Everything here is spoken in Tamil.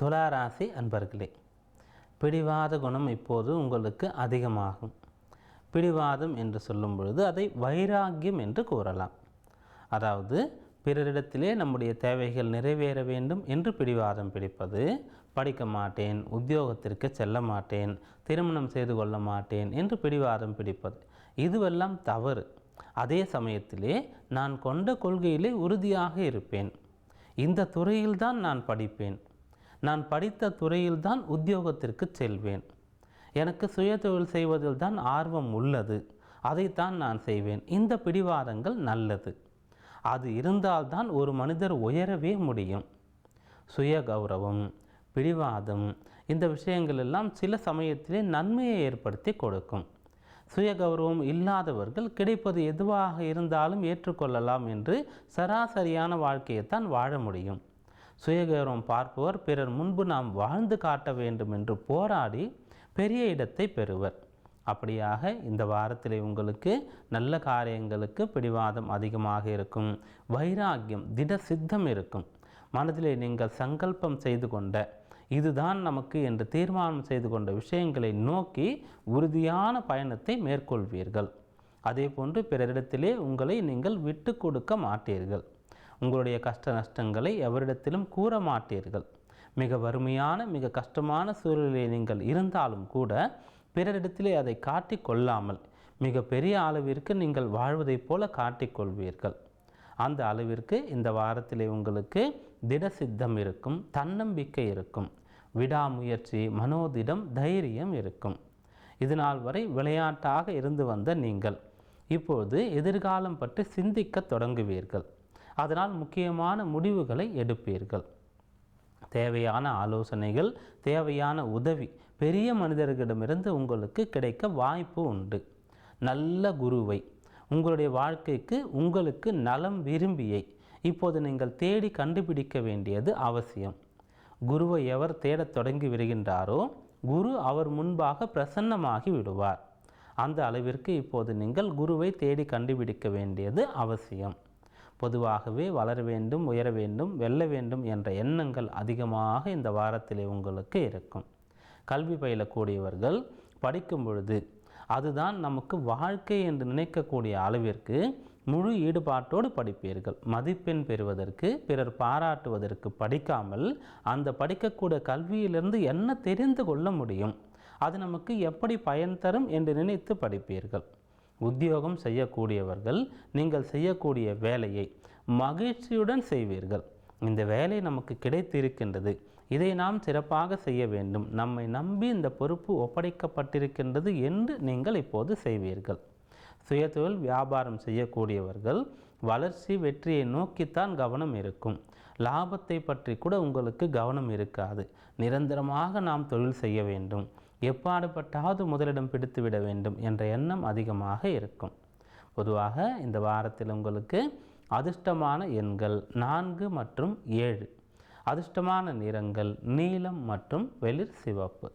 துளாராசி அன்பர்களே பிடிவாத குணம் இப்போது உங்களுக்கு அதிகமாகும். பிடிவாதம் என்று சொல்லும் பொழுது அதை வைராக்கியம் என்று கூறலாம். அதாவது பிறரிடத்திலே நம்முடைய தேவைகள் நிறைவேற வேண்டும் என்று பிடிவாதம் பிடிப்பது படிக்க மாட்டேன் உத்தியோகத்திற்கு செல்ல மாட்டேன் திருமணம் செய்து கொள்ள மாட்டேன் என்று பிடிவாதம் பிடிப்பது. இதுவெல்லாம் தவறு. அதே சமயத்திலே நான் கொண்ட கொள்கையிலே உறுதியாக இருப்பேன். இந்த துறையில்தான் நான் படிப்பேன். நான் படித்த துறையில்தான் உத்தியோகத்திற்கு செல்வேன். எனக்கு சுயதொழில் செய்வதில் தான் ஆர்வம் உள்ளது. அதைத்தான் நான் செய்வேன். இந்த பிடிவாதங்கள் நல்லது. அது இருந்தால்தான் ஒரு மனிதர் உயரவே முடியும். சுய கௌரவம் பிடிவாதம் இந்த விஷயங்கள் எல்லாம் சில சமயத்திலே நன்மையை ஏற்படுத்தி கொடுக்கும். சுய கௌரவம் இல்லாதவர்கள் கிடைப்பது எதுவாக இருந்தாலும் ஏற்றுக்கொள்ளலாம் என்று சராசரியான வாழ்க்கையைத்தான் வாழ முடியும். சுயகௌரவம் பார்ப்பவர். பிறர் முன்பு நாம் வாழ்ந்து காட்ட வேண்டும் என்று போராடி பெரிய இடத்தை பெறுவர். அப்படியாக இந்த வாரத்தில் உங்களுக்கு நல்ல காரியங்களுக்கு பிடிவாதம் அதிகமாக இருக்கும். வைராக்கியம் திட சித்தம் இருக்கும். மனதிலே நீங்கள் சங்கல்பம் செய்து கொண்ட இதுதான் நமக்கு என்று தீர்மானம் செய்து கொண்ட விஷயங்களை நோக்கி உறுதியான பயணத்தை மேற்கொள்வீர்கள். அதே போன்று பிறரிடத்திலே உங்களை நீங்கள் விட்டு கொடுக்க மாட்டீர்கள். உங்களுடைய கஷ்ட நஷ்டங்களை எவரிடத்திலும் கூற மாட்டீர்கள். மிக வறுமையான மிக கஷ்டமான சூழலில் நீங்கள் இருந்தாலும் கூட பிறரிடத்திலே அதை காட்டிக்கொள்ளாமல் மிக பெரிய அளவிற்கு நீங்கள் வாழ்வதைப் போல காட்டிக்கொள்வீர்கள் அந்த அளவிற்கு இந்த வாரத்திலே உங்களுக்கு திட சித்தம் இருக்கும் தன்னம்பிக்கை இருக்கும் விடாமுயற்சி மனோதிடம் தைரியம் இருக்கும். இது நாள் வரை விளையாட்டாக இருந்து வந்த நீங்கள் இப்போது எதிர்காலம் பற்றி சிந்திக்க தொடங்குவீர்கள். அதனால் முக்கியமான முடிவுகளை எடுப்பீர்கள். தேவையான ஆலோசனைகள் தேவையான உதவி பெரிய மனிதர்களிடமிருந்து உங்களுக்கு கிடைக்க வாய்ப்பு உண்டு. நல்ல குருவை உங்களுடைய வாழ்க்கைக்கு உங்களுக்கு நலம் விரும்பியை இப்போது நீங்கள் தேடி கண்டுபிடிக்க வேண்டியது அவசியம். குருவை எவர் தேடத் தொடங்கி வருகின்றாரோ குரு அவர் முன்பாக பிரசன்னமாகி விடுவார். அந்த அளவிற்கு இப்போது நீங்கள் குருவை தேடி கண்டுபிடிக்க வேண்டியது அவசியம். பொதுவாகவே வளர வேண்டும் உயர வேண்டும் வெல்ல வேண்டும் என்ற எண்ணங்கள் அதிகமாக இந்த வாரத்திலே உங்களுக்கு இருக்கும். கல்வி பயிலக்கூடியவர்கள் படிக்கும் பொழுது அதுதான் நமக்கு வாழ்க்கை என்று நினைக்கக்கூடிய அளவிற்கு முழு ஈடுபாட்டோடு படிப்பீர்கள். மதிப்பெண் பெறுவதற்கு பிறர் பாராட்டுவதற்கு படிக்காமல் அந்த படிக்கக்கூடிய கல்வியிலிருந்து என்ன தெரிந்து கொள்ள முடியும்? அது நமக்கு எப்படி பயன் தரும் என்று நினைத்து படிப்பீர்கள். உத்தியோகம் செய்யக்கூடியவர்கள் நீங்கள் செய்யக்கூடிய வேலையை மகிழ்ச்சியுடன் செய்வீர்கள். இந்த வேலை நமக்கு கிடைத்திருக்கின்றது. இதை நாம் சிறப்பாக செய்ய வேண்டும். நம்மை நம்பி இந்த பொறுப்பு ஒப்படைக்கப்பட்டிருக்கின்றது என்று நீங்கள் இப்போது செய்வீர்கள். சுயதொழில் வியாபாரம் செய்யக்கூடியவர்கள் வளர்ச்சி வெற்றியை நோக்கித்தான் கவனம் இருக்கும். லாபத்தை பற்றி கூட உங்களுக்கு கவனம் இருக்காது. நிரந்தரமாக நாம் தொழில் செய்ய வேண்டும். எப்பாடுபட்டாவது முதலிடம் பிடித்துவிட வேண்டும் என்ற எண்ணம் அதிகமாக இருக்கும். பொதுவாக இந்த வாரத்தில் உங்களுக்கு அதிர்ஷ்டமான எண்கள் நான்கு மற்றும் ஏழு. அதிர்ஷ்டமான நிறங்கள் நீலம் மற்றும் வெளிர் சிவப்பு.